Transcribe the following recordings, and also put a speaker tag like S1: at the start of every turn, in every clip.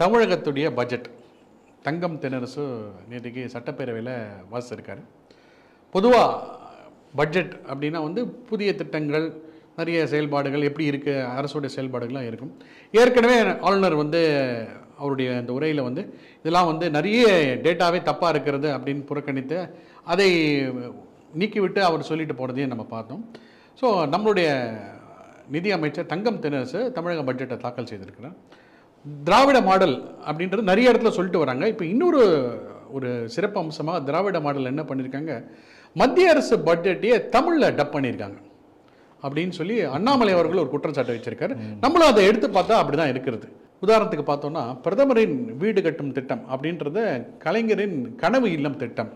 S1: தமிழகத்துடைய பட்ஜெட் தங்கம் தென்னரசு நேற்றுக்கு சட்டப்பேரவையில் வாசிச்சிருக்காரு. பொதுவாக பட்ஜெட் அப்படின்னா வந்து புதிய திட்டங்கள் நிறைய செயல்பாடுகள் எப்படி இருக்குது அரசுடைய செயல்பாடுகள்லாம் இருக்கும். ஏற்கனவே ஆளுநர் வந்து அவருடைய அந்த உரையில் வந்து இதெல்லாம் வந்து நிறைய டேட்டாவே தப்பாக இருக்கிறது அப்படின்னு புறக்கணித்து அதை நீக்கிவிட்டு அவர் சொல்லிட்டு போனதையும் நம்ம பார்த்தோம். ஸோ நம்மளுடைய நிதி அமைச்சர் தங்கம் தென்னரசு தமிழக பட்ஜெட்டை தாக்கல் செய்திருக்கிறார். திராவிட மாடல் அப்படின்றது நிறைய இடத்துல சொல்லிட்டு வராங்க. இப்போ இன்னொரு ஒரு சிறப்பு அம்சமாக திராவிட மாடல் என்ன பண்ணியிருக்காங்க மத்திய அரசு பட்ஜெட்டையே தமிழில் டப் பண்ணியிருக்காங்க அப்படின்னு சொல்லி அண்ணாமலை அவர்கள் ஒரு குற்றச்சாட்டை வச்சிருக்காரு. நம்மளும் அதை எடுத்து பார்த்தா அப்படி தான் இருக்கிறது உதாரணத்துக்கு பார்த்தோம்னா பிரதமரின் வீடு கட்டும் திட்டம் அப்படின்றத கலைஞரின் கனவு இல்லம் திட்டம்.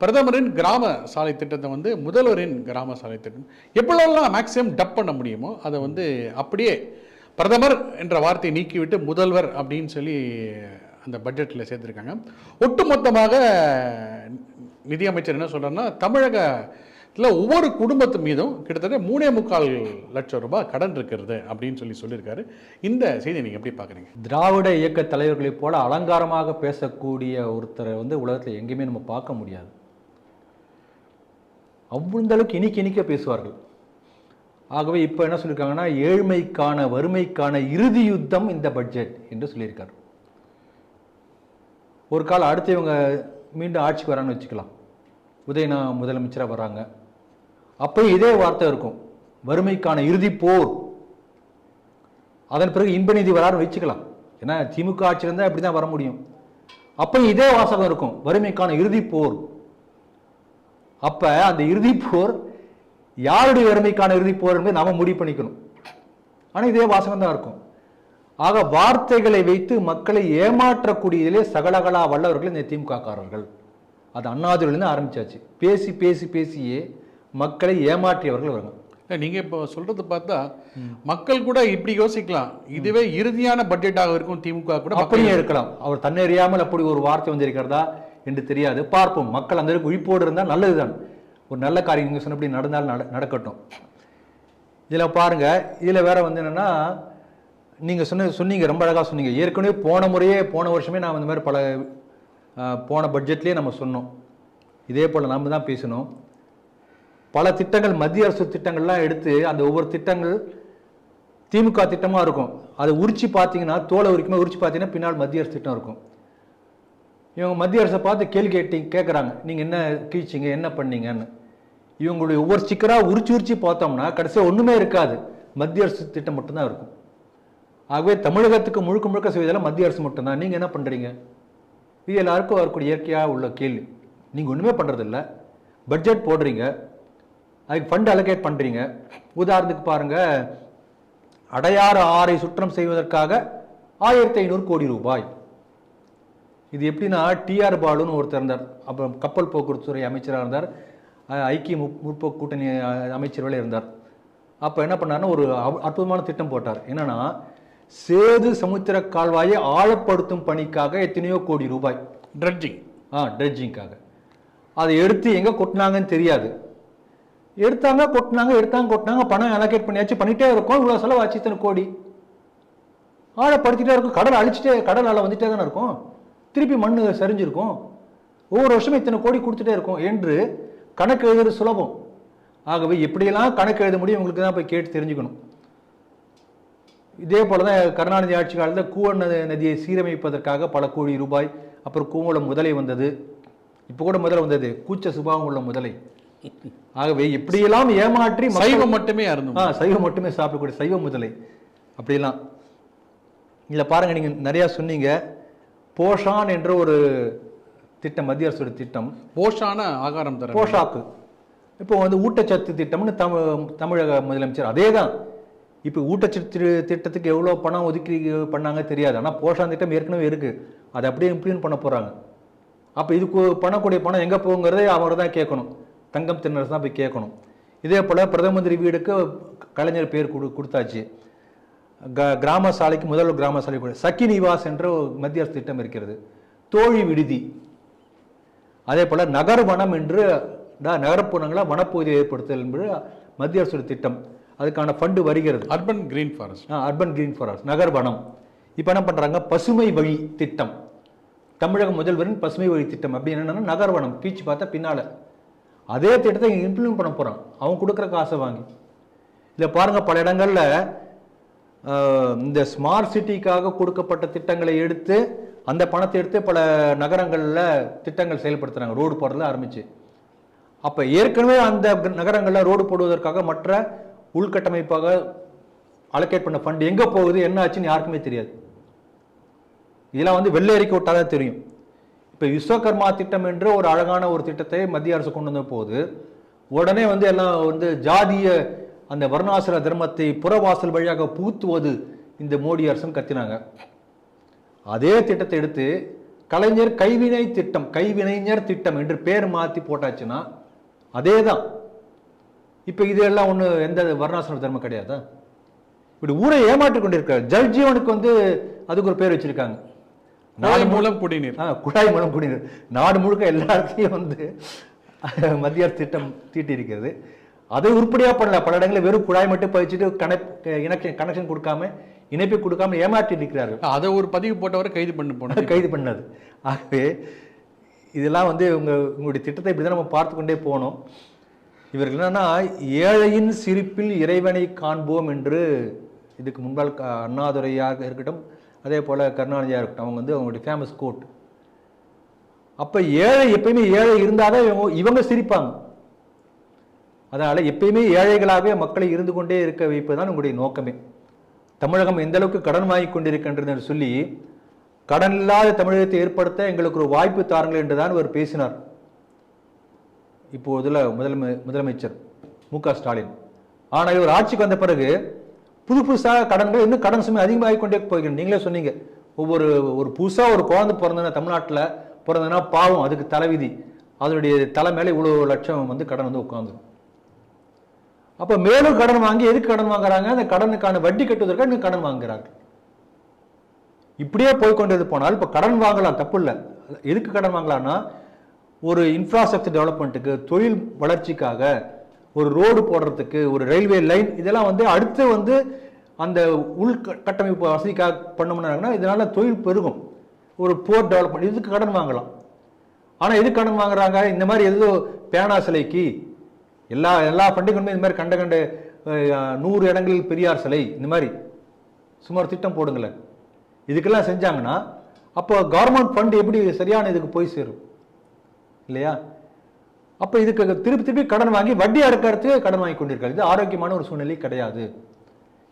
S1: பிரதமரின் கிராம சாலை திட்டத்தை வந்து முதல்வரின் கிராம சாலை திட்டம். எப்படிலாம் மேக்ஸிமம் டப் பண்ண முடியுமோ அதை வந்து அப்படியே பிரதமர் என்ற வார்த்தையை நீக்கிவிட்டு முதல்வர் அப்படின்னு சொல்லி அந்த பட்ஜெட்டில் சேர்த்துருக்காங்க. ஒட்டுமொத்தமாக நிதியமைச்சர் என்ன சொல்றாருன்னா தமிழகத்தில் ஒவ்வொரு குடும்பத்து மீதும் கிட்டத்தட்ட மூணே முக்கால் லட்சம் ரூபாய் கடன் இருக்கிறது அப்படின்னு சொல்லி சொல்லியிருக்காரு. இந்த செய்தியை நீங்கள் எப்படி பார்க்குறீங்க
S2: திராவிட இயக்க தலைவர்களைப் போல அலங்காரமாக பேசக்கூடிய ஒருத்தரை வந்து உலகத்தில் எங்கேயுமே நம்ம பார்க்க முடியாது. அவ்வளந்த அளவுக்கு இனிக்க இனிக்க பேசுவார்கள். ஆகவே இப்போ என்ன சொல்லியிருக்காங்கன்னா ஏழ்மைக்கான வறுமைக்கான இறுதி யுத்தம் இந்த பட்ஜெட் என்று சொல்லியிருக்கார். ஒரு காலம் அடுத்து இவங்க மீண்டும் ஆட்சிக்கு வரான்னு வச்சுக்கலாம். உதயநா முதலமைச்சராக வராங்க அப்போ இதே வார்த்தை இருக்கும். வறுமைக்கான இறுதி போர். அதன் பிறகு இன்ப நிதி வரான்னு வச்சுக்கலாம். ஏன்னா திமுக ஆட்சியில் இருந்தால் இப்படி தான் வர முடியும். அப்போ இதே வாசகம் இருக்கும். வறுமைக்கான இறுதி போர். அப்போ அந்த இறுதி போர் யாருடைய வறுமைக்கான இறுதி போர் என்பதை நாம முடிவு பண்ணிக்கணும். ஆனா இதே வாசகம் தான் இருக்கும். ஆக வார்த்தைகளை வைத்து மக்களை ஏமாற்றக்கூடியதிலே சகலகலா வல்லவர்கள் இந்த திமுக காரர்கள் அது அண்ணாதுரையிலிருந்து ஆரம்பிச்சாச்சு. பேசி பேசி பேசியே மக்களை ஏமாற்றியவர்கள் வருங்க
S1: இல்லை நீங்கள் இப்போ சொல்றது பார்த்தா மக்கள் கூட இப்படி யோசிக்கலாம். இதுவே இறுதியான பட்ஜெட்டாக இருக்கும் திமுக கூட
S2: அப்படியே இருக்கலாம். அவர் தன்னறியாமல் அப்படி ஒரு வார்த்தை வந்திருக்கிறதா என்று தெரியாது. பார்ப்போம். மக்கள் அந்த விழிப்போடு இருந்தால் நல்லதுதான். ஒரு நல்ல காரியம் நீங்கள் சொன்னபடி நடந்தால் நட நடக்கட்டும். இதில் பாருங்கள் இதில் வேறு வந்து என்னென்னா நீங்கள் சொன்ன சொன்னீங்க ரொம்ப அழகாக சொன்னீங்க. ஏற்கனவே போன முறையே போன வருஷமே நான் இந்த மாதிரி பல போன பட்ஜெட்லேயே நம்ம சொன்னோம். இதே போல் நம்ம தான் பேசணும் பல திட்டங்கள் மத்திய அரசு திட்டங்கள்லாம் எடுத்து அந்த ஒவ்வொரு திட்டங்கள் திமுக திட்டமாக இருக்கும். அதை உரிச்சு பார்த்தீங்கன்னா தோலை உரிக்குமே உரிச்சு பார்த்தீங்கன்னா பின்னால் மத்திய அரசு திட்டம் இருக்கும். இவங்க மத்திய அரசை பார்த்து கேள்வி கேட்டி கேட்குறாங்க நீங்கள் என்ன கீழ்ச்சிங்க என்ன பண்ணீங்கன்னு. இவங்களுடைய ஒவ்வொரு சிக்கராக உரிச்சு உரிச்சு பார்த்தோம்னா கடைசியாக ஒன்றுமே இருக்காது. மத்திய அரசு திட்டம் மட்டும்தான் இருக்கும். ஆகவே தமிழகத்துக்கு முழுக்க முழுக்க செய்வதெல்லாம் மத்திய அரசு மட்டும்தான். நீங்கள் என்ன பண்ணுறீங்க இது எல்லாருக்கும் வரக்கூடிய இயற்கையாக உள்ள கேள்வி. நீங்கள் ஒன்றுமே பண்ணுறதில்ல பட்ஜெட் போடுறீங்க. அதுக்கு ஃபண்ட் அலோகேட் பண்ணுறீங்க உதாரணத்துக்கு பாருங்கள் அடையாறு ஆறை சுற்றம் செய்வதற்காக ஆயிரத்தி ஐநூறு கோடி ரூபாய். இது எப்படின்னா டிஆர் பாலுன்னு ஒருத்தர் இருந்தார். அப்புறம் கப்பல் போக்குவரத்து துறை அமைச்சராக இருந்தார் ஐக்கிய முற்போக்கு கூட்டணி அஹ், அமைச்சரவையில் இருந்தார். அப்போ என்ன பண்ணாருன்னா ஒரு அற்புதமான திட்டம் போட்டார். என்னன்னா சேது சமுத்திர கால்வாயை ஆழப்படுத்தும் பணிக்காக எத்தனையோ கோடி ரூபாய்.
S1: ட்ரெட்ஜிங்
S2: ஆ ட்ரெட்ஜிங்காக அதை எடுத்து எங்கே கொட்டினாங்கன்னு தெரியாது. எடுத்தாங்க கொட்டினாங்க எடுத்தாங்க கொட்டினாங்க பணம் அலோகேட் பண்ணியாச்சு பண்ணிட்டே இருக்கோம். இவ்வளோ செலவாச்சு இத்தனை கோடி. ஆழப்படுத்திட்டே இருக்கும். கடல் அழிச்சிட்டே கடல் அலை வந்துட்டே தானே இருக்கும். திருப்பி மண் சரிஞ்சிருக்கும். ஒவ்வொரு வருஷமும் இத்தனை கோடி கொடுத்துட்டே இருக்கும் என்று கணக்கு எழுதுறது சுலபம். ஆகவே எப்படியெல்லாம் கணக்கு எழுத முடியும் உங்களுக்கு தான் போய் கேட்டு தெரிஞ்சுக்கணும். இதே போல தான் கருணாநிதி ஆட்சி காலத்தில் கூவன் நதி- நதியை சீரமைப்பதற்காக பல கோடி ரூபாய் அப்புறம் கூவல முதலை வந்தது. இப்போ கூட முதலை வந்தது. கூச்ச சுபாவம் உள்ள முதலை. ஆகவே எப்படியெல்லாம் ஏமாற்றி
S1: சைவம் மட்டுமே அருந்தும்.
S2: ஆ சைவம் மட்டுமே சாப்பிடக்கூடிய சைவ முதலை. அப்படிலாம் இதில் பாருங்க நீங்க நிறைய சொன்னீங்க. போஷான் என்ற ஒரு திட்டம் மத்திய அரசோட திட்டம்.
S1: போஷான ஆகாரம் தர
S2: போஷாக்கு. இப்போ வந்து ஊட்டச்சத்து திட்டம்னு தமிழ் தமிழக முதலமைச்சர் அதே தான் இப்போ ஊட்டச்சத்து திட்டத்துக்கு எவ்வளோ பணம் ஒதுக்கி பண்ணாங்க தெரியாது. ஆனால் போஷான் திட்டம் ஏற்கனவே இருக்கு. அதை அப்படியே இம்ப்ளிமெண்ட் பண்ண போறாங்க. அப்போ இதுக்கு பண்ணக்கூடிய பணம் எங்கே போகுங்கிறதே அவர் தான் கேட்கணும். தங்கம் தென்னரசு தான் போய் கேட்கணும். இதே போல் பிரதம மந்திரி வீடுக்கு கலைஞர் பேர் கொடு கொடுத்தாச்சு. கிராம சாலைக்கு முதல்வர் கிராம சாலை கொடு சக்கி நிவாஸ் என்ற ஒரு மத்திய அரசு திட்டம் இருக்கிறது. தோழி விடுதி. அதே போல நகர் வனம் என்று நகரப்புறங்களை வனப்பகுதியை ஏற்படுத்தல் என்பது மத்திய அரசு திட்டம். அதுக்கான ஃபண்டு வருகிறது.
S1: Urban green forest
S2: urban green forest நகர் வனம் இப்போ என்ன பண்றாங்க? பசுமை வழி திட்டம். தமிழக முதல்வரின் பசுமை வழி திட்டம் அப்படி என்னன்னா நகர்வனம் பீச் பார்த்தா பின்னால. அதே திட்டத்தை இம்ப்ளிமெண்ட் பண்ண போறான். அவன் கொடுக்குற காசை வாங்கி. இதில் பாருங்க பல இடங்கள்ல இந்த ஸ்மார்ட் சிட்டிக்காக கொடுக்கப்பட்ட திட்டங்களை எடுத்து அந்த பணத்தை எடுத்து பல நகரங்களில் திட்டங்கள் செயல்படுத்துகிறாங்க ரோடு போடுறதுல ஆரம்பிச்சு. அப்போ ஏற்கனவே அந்த நகரங்களில் ரோடு போடுவதற்காக மற்ற உள்கட்டமைப்பாக அலோகேட் பண்ண ஃபண்ட் எங்கே போகுது என்ன ஆச்சுன்னு யாருக்குமே தெரியாது. இதெல்லாம் வந்து வெள்ளை அறிக்கை விட்டாதான் தெரியும். இப்போ விஸ்வகர்மா திட்டம் என்று ஒரு அழகான ஒரு திட்டத்தை மத்திய அரசு கொண்டு வந்த போது உடனே வந்து எல்லாம் வந்து ஜாதிய அந்த வர்ணாசிர தர்மத்தை புறவாசல் வழியாக புகுத்துவது இந்த மோடி அரசுன்னு கத்தினாங்க. அதே திட்டத்தை எடுத்து கலைஞர் கைவினை திட்டம் கைவினைஞர் திட்டம் என்று பேர் மாத்தி போட்டாச்சுன்னா அதே தான் இப்போ இதெல்லாம் ஒன்று எந்த வர்ணாசிரம தர்மம் கிடையாதா? இப்படி ஊரை ஏமாற்றிக் கொண்டிருக்கிறார். ஜல் ஜீவனுக்கு வந்து அதுக்கு ஒரு பேர் வச்சிருக்காங்க.
S1: நாடு மூலம் குடிநீர்.
S2: ஆ, குழாய் மூலம் குடிநீர். நாடு முழுக்க எல்லா இடத்துலையும் வந்து மத்திய அரசு திட்டம் தீட்டி இருக்கிறது அதை உருப்படியா பண்ணல. பல இடங்களில் வெறும் குழாய் மட்டும் பதிச்சுட்டு கனெக்ட் இனெக்ஷன் கனெக்ஷன் கொடுக்காம இணைப்பை கொடுக்காம ஏமாற்றி இருக்கிறார்கள்
S1: அதை ஒரு பதிவு போட்டவரை கைது பண்ணி போனோம்
S2: கைது பண்ணது. ஆகவே இதெல்லாம் வந்து உங்க உங்களுடைய திட்டத்தை இப்படி தான் நம்ம பார்த்து கொண்டே போனோம். இவர்கள் என்னன்னா ஏழையின் சிரிப்பில் இறைவனை காண்போம் என்று இதுக்கு முன்பால் அண்ணாதுரையாக இருக்கட்டும் அதே போல கருணாநிதியாக இருக்கட்டும் அவங்க வந்து அவங்களுடைய ஃபேமஸ் கோட் அப்ப ஏழை எப்பயுமே ஏழை இருந்தாதான் இவங்க இவங்க சிரிப்பாங்க. அதனால் எப்பயுமே ஏழைகளாகவே மக்களை இருந்து கொண்டே இருக்க வைப்பதுதான் உங்களுடைய நோக்கமே. தமிழகம் எந்த அளவுக்கு கடன் வாங்கி கொண்டிருக்கின்றது என்று சொல்லி கடன் இல்லாத தமிழகத்தை ஏற்படுத்த எங்களுக்கு ஒரு வாய்ப்பு தாருங்கள் என்றுதான் அவர் பேசினார். இப்போதுல முதலமை முதலமைச்சர் மு க ஸ்டாலின். ஆனால் இவர் ஆட்சிக்கு வந்த பிறகு புது புதுசாக கடன்கள் இன்னும் கடன் சுமை அதிகமாகி கொண்டே போகிறது நீங்களே சொன்னீங்க ஒவ்வொரு ஒரு புதுசாக ஒரு குழந்தை பிறந்ததுன்னா தமிழ்நாட்டில் பிறந்ததுன்னா பாவம் அதுக்கு தலைவிதி. அதனுடைய தலை மேலே இவ்வளோ லட்சம் வந்து கடன் வந்து உட்காந்துரும் அப்போ மேலும் கடன் வாங்கி எதுக்கு கடன் வாங்குறாங்க? அந்த கடனுக்கான வட்டி கட்டுவதற்காக இன்னும் கடன் வாங்குறாங்க. இப்படியே போய்கொண்டது போனால் இப்போ கடன் வாங்கலாம் தப்பு இல்லை. எதுக்கு கடன் வாங்கலாம்னா ஒரு இன்ஃப்ராஸ்ட்ரக்சர் டெவலப்மெண்ட்டுக்கு தொழில் வளர்ச்சிக்காக ஒரு ரோடு போடுறதுக்கு ஒரு ரயில்வே லைன் இதெல்லாம் வந்து அடுத்து வந்து அந்த உள் கட்டமைப்பு வசதிக்காக பண்ணோம்னாங்கன்னா இதனால தொழில் பெருகும். ஒரு போர் டெவலப்மெண்ட் இதுக்கு கடன் வாங்கலாம். ஆனால் எதுக்கு கடன் வாங்குறாங்க? இந்த மாதிரி ஏதோ பேனா சிலைக்கு எல்லா எல்லா பண்டிகைகளுமே இந்த மாதிரி கண்ட கண்ட நூறு இடங்களில் பெரியார் சிலை இந்த மாதிரி. சுமார் திட்டம் போடுங்களேன். இதுக்கெல்லாம் செஞ்சாங்கன்னா அப்போ கவர்மெண்ட் ஃபண்ட் எப்படி சரியான இதுக்கு போய் சேரும்? இல்லையா? அப்போ இதுக்கு திருப்பி திருப்பி கடன் வாங்கி வட்டி அறுக்கிறதுக்கு கடன் வாங்கி கொண்டிருக்காரு இது ஆரோக்கியமான ஒரு சூழ்நிலை கிடையாது.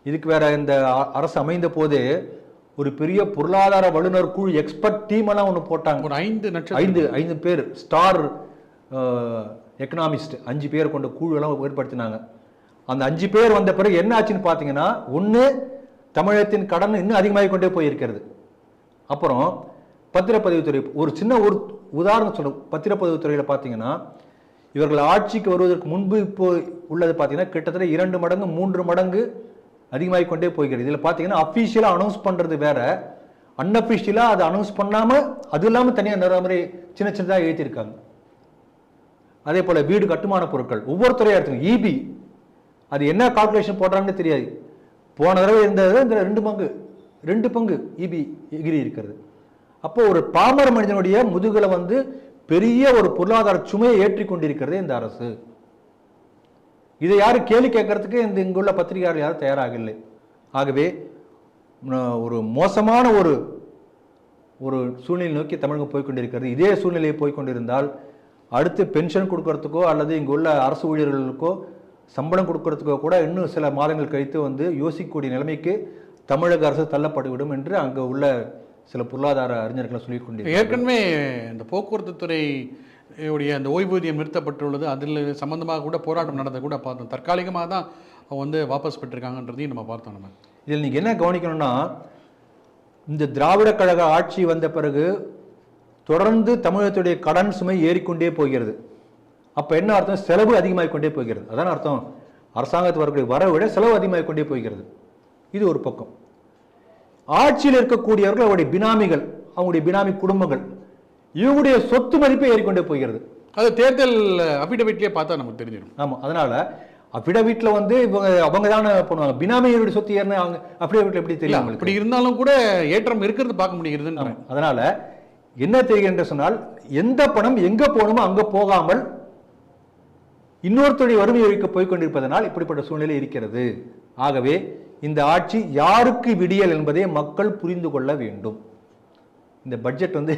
S2: இதுக்கு வேற இந்த அரசு அமைந்த போதே ஒரு பெரிய பொருளாதார வல்லுநர் குழு எக்ஸ்பர்ட் டீம் எல்லாம் ஒன்று போட்டாங்க.
S1: ஒரு ஐந்து
S2: ஐந்து ஐந்து பேர். ஸ்டார் எக்கனாமிஸ்ட் அஞ்சு பேர் கொண்ட குழுவெல்லாம் ஏற்படுத்தினாங்க. அந்த அஞ்சு பேர் வந்த பிறகு என்ன ஆச்சுன்னு பார்த்தீங்கன்னா ஒன்று தமிழகத்தின் கடன் இன்னும் அதிகமாகி கொண்டே போயிருக்கிறது. அப்புறம் பத்திரப்பதிவுத்துறை ஒரு சின்ன ஒரு உதாரணம் சொல்ல பத்திரப்பதிவுத்துறையில் பார்த்தீங்கன்னா இவர்கள் ஆட்சிக்கு வருவதற்கு முன்பு இப்போ உள்ளது பார்த்தீங்கன்னா கிட்டத்தட்ட இரண்டு மடங்கு மூன்று மடங்கு அதிகமாகி கொண்டே போகிறது இதில் பார்த்தீங்கன்னா அஃபீஷியலாக அனௌன்ஸ் பண்ணுறது வேற. அன்அஃபிஷியலாக அதை அனௌன்ஸ் பண்ணாமல் அது இல்லாமல் தனியாக நிறைய மாதிரி சின்ன சின்னதாக ஏற்றிருக்காங்க அதே போல் வீடு கட்டுமான பொருட்கள். ஒவ்வொரு துறையாக எடுத்துங்க இபி அது என்ன கால்குலேஷன் போடுறாங்கன்னு தெரியாது. போன தடவை இருந்தது இந்த ரெண்டு பங்கு ரெண்டு பங்கு இபி எகிரி இருக்கிறது. அப்போ ஒரு பாமர மனிதனுடைய முதுகில் வந்து பெரிய ஒரு பொருளாதார சுமையை ஏற்றி கொண்டிருக்கிறது இந்த அரசு. இதை யாரும் கேள்வி கேட்கறதுக்கு இந்த இங்குள்ள பத்திரிகையாளர் யாரும் தயாராக இல்லை ஆகவே ஒரு மோசமான ஒரு ஒரு சூழ்நிலை நோக்கி தமிழகம் போய்கொண்டிருக்கிறது இதே சூழ்நிலையை போய்கொண்டிருந்தால் கொண்டிருந்தால் அடுத்து பென்ஷன் கொடுக்கறதுக்கோ அல்லது இங்கு உள்ள அரசு ஊழியர்களுக்கோ சம்பளம் கொடுக்கறதுக்கோ கூட இன்னும் சில மாதங்கள் கழித்து வந்து யோசிக்கக்கூடிய நிலைமைக்கு தமிழக அரசு தள்ளப்பட்டுவிடும் என்று அங்கே உள்ள சில பொருளாதார அறிஞர்கள் சொல்லிக் கொண்டிருக்கிறார்கள்.
S1: ஏற்கனவே இந்த போக்குவரத்து துறை உடைய அந்த ஓய்வூதியம் நிறுத்தப்பட்டுள்ளது. அதில் சம்பந்தமாக கூட போராட்டம் நடந்த கூட பார்த்தோம். தற்காலிகமாக தான் அவங்க வந்து வாபஸ் பெற்றிருக்காங்கன்றதையும் நம்ம பார்த்தோம் நம்ம.
S2: இதில் நீங்கள் என்ன கவனிக்கணும்னா இந்த திராவிட கழக ஆட்சி வந்த பிறகு தொடர்ந்து தமிழகத்துடைய கடன் சுமை ஏறிக்கொண்டே போகிறது. அப்போ என்ன அர்த்தம்? செலவு அதிகமாகிக் கொண்டே போகிறது. அதான் அர்த்தம். அரசாங்கத்து வரக்கூடிய வரவை விட செலவு அதிகமாகிக் கொண்டே போகிறது. இது ஒரு பக்கம். ஆட்சியில் இருக்கக்கூடியவர்கள் அவருடைய பினாமிகள் அவங்களுடைய பினாமி குடும்பங்கள் இவங்களுடைய சொத்து மதிப்பே ஏறிக்கொண்டே போகிறது.
S1: அது தேர்தல் அபிடவிட்லேயே பார்த்தா நமக்கு தெரிஞ்சிடும்.
S2: ஆமாம் அதனால அஃபிடவிட்ல வந்து இவங்க அவங்க தானே பண்ணுவாங்க. பினாமியோட சொத்து ஏறின அவங்க அஃபிடவிட்ல எப்படி தெரியும்
S1: அப்படி இருந்தாலும் கூட ஏற்றம் இருக்கிறது பார்க்க முடிகிறதுன்ற
S2: ஆமா. அதனால என்ன தெரிகிறது என்று சொன்னால் எந்த பணம் எங்க போகணுமோ அங்க போகாமல் இன்னொருத்தருடைய வறுமை ஒழிக்க போய்கொண்டிருப்பதனால் இப்படிப்பட்ட சூழ்நிலை இருக்கிறது. ஆகவே இந்த ஆட்சி யாருக்கு விடியல் என்பதை மக்கள் புரிந்து கொள்ள வேண்டும். இந்த பட்ஜெட் வந்து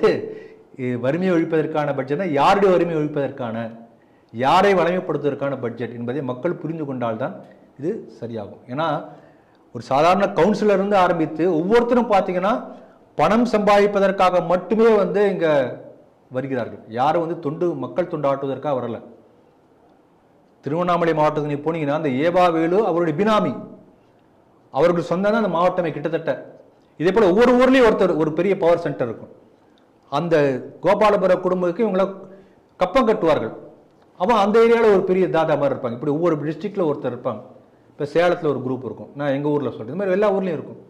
S2: வறுமையை ஒழிப்பதற்கான பட்ஜெட்னா யாருடைய வறுமையை ஒழிப்பதற்கான யாரை வளமைப்படுத்துவதற்கான பட்ஜெட் என்பதை மக்கள் புரிந்து கொண்டால்தான் இது சரியாகும். ஏன்னா ஒரு சாதாரண கவுன்சிலர் இருந்து ஆரம்பித்து ஒவ்வொருத்தரும் பார்த்தீங்கன்னா பணம் சம்பாதிப்பதற்காக மட்டுமே வந்து இங்க வருகிறார்கள். யாரும் வந்து தொண்டு மக்கள் தொண்டாட்டுவதற்காக வரலை வரல. திருவண்ணாமலை மாவட்டத்துக்கு நீ போனீங்கன்னா அந்த ஏவா வேலு அவருடைய பினாமி. அவர்கள் சொந்தம் தான் அந்த மாவட்டமே கிட்டத்தட்ட. இதே போல் ஒவ்வொரு ஊர்லேயும் ஒருத்தர் ஒரு பெரிய பவர் சென்டர் இருக்கும். அந்த கோபாலபுர குடும்பத்துக்கு இவங்கள கப்பம் கட்டுவார்கள். அவன் அந்த ஏரியாவில் ஒரு பெரிய தாதா மாதிரி இருப்பாங்க. இப்படி ஒவ்வொரு டிஸ்ட்ரிக்டில் ஒருத்தர் இருப்பாங்க. இப்போ சேலத்தில் ஒரு குரூப் இருக்கும். நான் எங்கள் ஊரில் சொல்கிறேன் இது மாதிரி எல்லா ஊர்லேயும் இருக்கும்.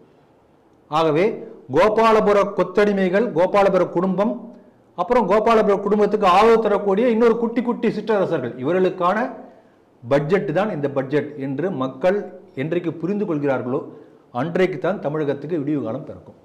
S2: ஆகவே கோபாலபுர கொத்தடிமைகள் கோபாலபுர குடும்பம் அப்புறம் கோபாலபுர குடும்பத்துக்கு ஆதரவு தரக்கூடிய இன்னொரு குட்டி குட்டி சிற்றரசர்கள். இவர்களுக்கான பட்ஜெட் தான் இந்த பட்ஜெட் என்று மக்கள் என்றைக்கு புரிந்து கொள்கிறார்களோ அன்றைக்கு தான் தமிழகத்துக்கு விடிவு காலம் பிறக்கும்